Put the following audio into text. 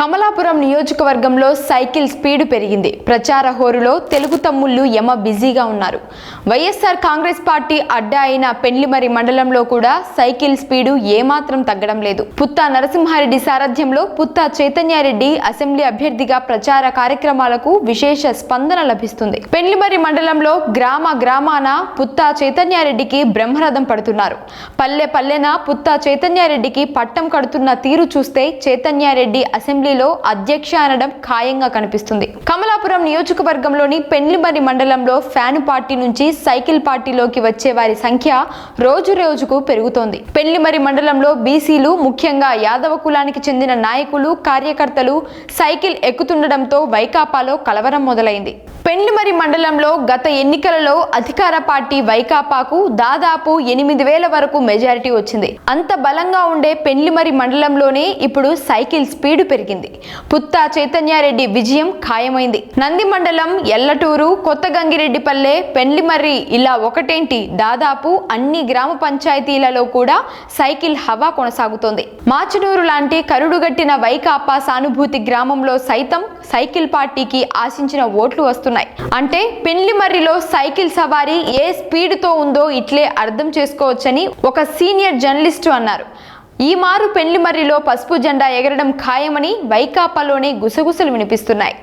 కమలాపురం నియోజకవర్గంలో cycle speed పెరిగింది. ప్రచార హోరులో తెలుగు తమ్ముళ్ళు యమ బిజీగా ఉన్నారు. వైఎస్ఆర్ కాంగ్రెస్ పార్టీ అడ్డా అయిన పెండ్లిమరి మండలంలో కూడా సైకిల్ స్పీడు ఏమాత్రం తగ్గడం లేదు. పుత్తా నరసింహారెడ్డి సారథ్యంలో పుత్తా చైతన్యారెడ్డి అసెంబ్లీ అభ్యర్థిగా ప్రచార కార్యక్రమాలకు విశేష స్పందన లభిస్తుంది. పెండ్లిమరి మండలంలో గ్రామ గ్రామాన పుత్తా చైతన్యారెడ్డికి బ్రహ్మరథం పడుతున్నారు. పల్లె పల్లెన పుత్తా చైతన్యారెడ్డికి పట్టం కడుతున్న తీరు చూస్తే చైతన్యారెడ్డి అసెంబ్లీ అసెంబ్లీలో అధ్యక్ష అనడం ఖాయంగా కనిపిస్తుంది. కమలాపురం నియోజకవర్గంలోని పెండ్లిమరి మండలంలో ఫ్యాను పార్టీ నుంచి సైకిల్ పార్టీలోకి వచ్చే వారి సంఖ్య రోజు రోజుకు పెరుగుతోంది. పెండ్లిమరి మండలంలో బీసీలు ముఖ్యంగా యాదవ కులానికి చెందిన నాయకులు కార్యకర్తలు సైకిల్ ఎక్కుతుండడంతో వైకాపాలో కలవరం మొదలైంది. పెండ్లిమరి మండలంలో గత ఎన్నికలలో అధికార పార్టీ వైకాపాకు దాదాపు ఎనిమిది వేల వరకు మెజారిటీ వచ్చింది. అంత బలంగా ఉండే పెండ్లిమరి మండలంలోనే ఇప్పుడు సైకిల్ స్పీడ్ పెరిగింది. పుత్తా చైతన్యారెడ్డి విజయం ఖాయమైంది. నంది మండలం ఎల్లటూరు కొత్త గంగిరెడ్డిపల్లె పెండ్లిమర్రి ఇలా ఒకటేంటి? దాదాపు అన్ని గ్రామ పంచాయతీలలో కూడా సైకిల్ హవా కొనసాగుతోంది. మాచనూరు లాంటి కరుడుగట్టిన వైకాపా సానుభూతి గ్రామంలో సైతం సైకిల్ పార్టీకి ఆశించిన ఓట్లు వస్తున్నాయి. అంటే పెండ్లిమర్రిలో సైకిల్ సవారీ ఏ స్పీడ్తో ఉందో ఇట్లే అర్థం చేసుకోవచ్చని ఒక సీనియర్ జర్నలిస్టు అన్నారు. ఈ మారు పెండ్లిమర్రిలో పసుపు జెండా ఎగరడం ఖాయమని వైకాపాలోనే గుసగుసలు వినిపిస్తున్నాయి.